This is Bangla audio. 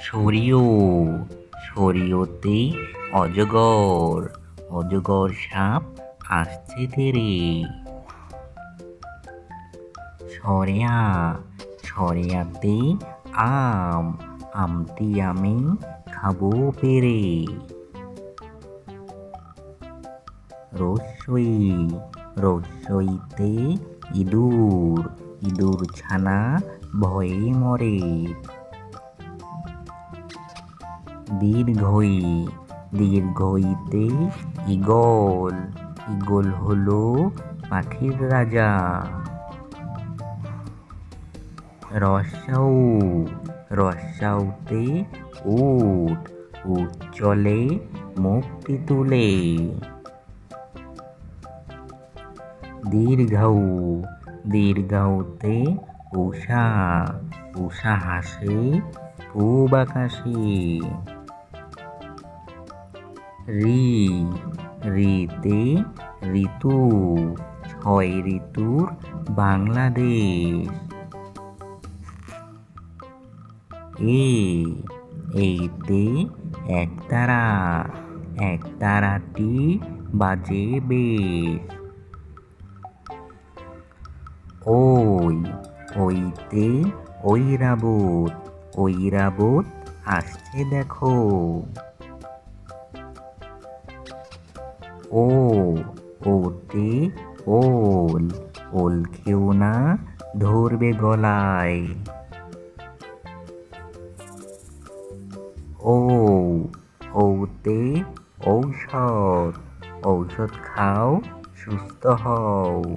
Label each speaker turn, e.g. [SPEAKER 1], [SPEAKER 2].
[SPEAKER 1] সরিও, সরিওতে অজগর অজগর সাপ আসছে তেরে। সরেয়া, সরেয়াতে আম, আমটি আমি খাব পেরে। রসই, রসইতে ইঁদুর ইঁদুর ছানা ভয়ে মরে। দীর্ঘই, দীর্ঘইতে ইগল ইগল হলো পাখির রাজা। রসাউ, রসাউতে উট উট চলে মুক্তি তুলে। দীর্ঘৌ দীর্ঘৌতে উষা উষা হাসে পূব আকাশে। রি রিতে ঋতু, ছয় ঋতুর বাংলাদেশ। এ, এইতে একতারা একতারাটি বাজে বেশ। ওই, ওইতে ঐরাবত ঐরাবত আসছে দেখো। ও ওতে ওল ওল খেও না, ধরবে গলায়। ও, ওতে ঔষধ ঔষধ খাও, সুস্থ হও।